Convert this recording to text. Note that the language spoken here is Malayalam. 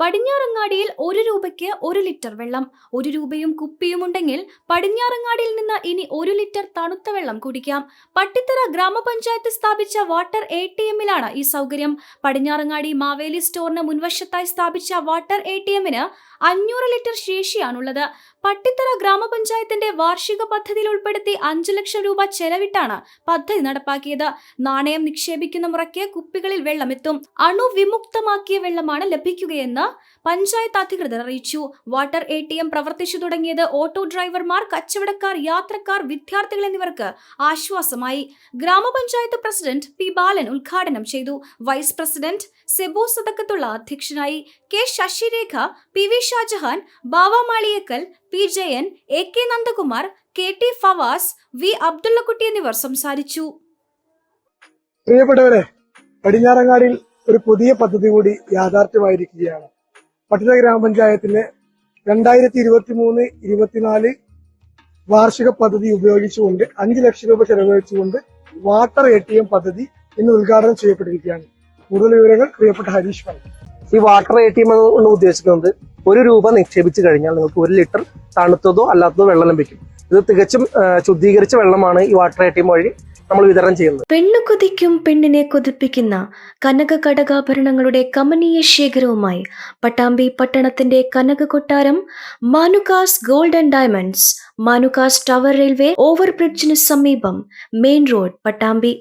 പടിഞ്ഞാറങ്ങാടിയിൽ ഒരു രൂപയ്ക്ക് ഒരു ലിറ്റർ വെള്ളം. ഒരു രൂപയും കുപ്പിയും ഉണ്ടെങ്കിൽ പടിഞ്ഞാറങ്ങാടിയിൽ നിന്ന് ഇനി ഒരു ലിറ്റർ തണുത്ത വെള്ളം കുടിക്കാം. പട്ടിത്തറ ഗ്രാമപഞ്ചായത്ത് സ്ഥാപിച്ച വാട്ടർ എ ടി എമ്മിലാണ് ഈ സൗകര്യം. പടിഞ്ഞാറങ്ങാടി മാവേലി സ്റ്റോറിന് മുൻവശത്തായി സ്ഥാപിച്ച വാട്ടർ എ ടി എമ്മിന് അഞ്ഞൂറ് ലിറ്റർ ശേഷിയാണുള്ളത്. പട്ടിത്തറ ഗ്രാമപഞ്ചായത്തിന്റെ വാർഷിക പദ്ധതിയിൽ ഉൾപ്പെടുത്തി അഞ്ചു ലക്ഷം രൂപ ചെലവിട്ടാണ് പദ്ധതി നടപ്പാക്കിയത്. നാണയം നിക്ഷേപിക്കുന്ന മുറയ്ക്ക് കുപ്പികളിൽ വെള്ളമെത്തും. അണുവിമുക്തമാക്കിയ വെള്ളമാണ് ലഭിക്കുകയെന്ന് പഞ്ചായത്ത് അധികൃതർ അറിയിച്ചു. വാട്ടർ എ ടി എം പ്രവർത്തിച്ചു തുടങ്ങിയത് ഓട്ടോ ഡ്രൈവർമാർ കച്ചവടക്കാർ യാത്രക്കാർ വിദ്യാർത്ഥികൾ എന്നിവർക്ക് ആശ്വാസമായി. ഗ്രാമപഞ്ചായത്ത് പ്രസിഡന്റ് പി ബാലൻ ഉദ്ഘാടനം ചെയ്തു. വൈസ് പ്രസിഡന്റ് സെബു സദക്കത്തുള്ള അധ്യക്ഷനായി. K Sasirekha P V Shajahan Bava Maliyekkal P Jayan A K Nandakumar K T Fawaz V Abdullakutty എന്നിവർ സംസാരിച്ചു. പ്രിയപ്പെട്ടവരെ പടിഞ്ഞാറങ്ങാടിയിൽ ഒരു പുതിയ പദ്ധതി കൂടി യാഥാർത്ഥ്യമായിരിക്കുകയാണ്. പട്ടിക ഗ്രാമപഞ്ചായത്തിലെ രണ്ടായിരത്തി ഇരുപത്തി മൂന്ന് ഇരുപത്തിനാല് വാർഷിക പദ്ധതി ഉപയോഗിച്ചുകൊണ്ട് അഞ്ച് ലക്ഷം രൂപ ചെലവഴിച്ചുകൊണ്ട് വാട്ടർ എ ടി എം പദ്ധതി ഇന്ന് ഉദ്ഘാടനം ചെയ്യപ്പെട്ടിരിക്കുകയാണ്. കൂടുതൽ വിവരങ്ങൾ പ്രിയപ്പെട്ട ഹരീഷ് പറഞ്ഞു. ഈ വാട്ടർ എ ടി എം കൊണ്ട് ഉദ്ദേശിക്കുന്നത് ഒരു രൂപ നിക്ഷേപിച്ചു കഴിഞ്ഞാൽ നിങ്ങൾക്ക് ഒരു ലിറ്റർ തണുത്തതോ അല്ലാത്തതോ വെള്ളം ലഭിക്കും. ഇത് തികച്ചും ശുദ്ധീകരിച്ച വെള്ളമാണ് ഈ വാട്ടർ എ ടി എം വഴി നമ്മൾ വിതരണം ചെയ്യുന്നത്. പെണ്ണു കൊതിക്കും പെണ്ണിനെ കൊതിപ്പിക്കുന്ന കനക കടകാഭരണങ്ങളുടെ കമനീയ ശേഖരവുമായി പട്ടാമ്പി പട്ടണത്തിന്റെ കനക കൊട്ടാരം Manukas gold and diamonds Manukas tower railway over ഓവർബ്രിഡ്ജിന് സമീപം മെയിൻ റോഡ് പട്ടാമ്പി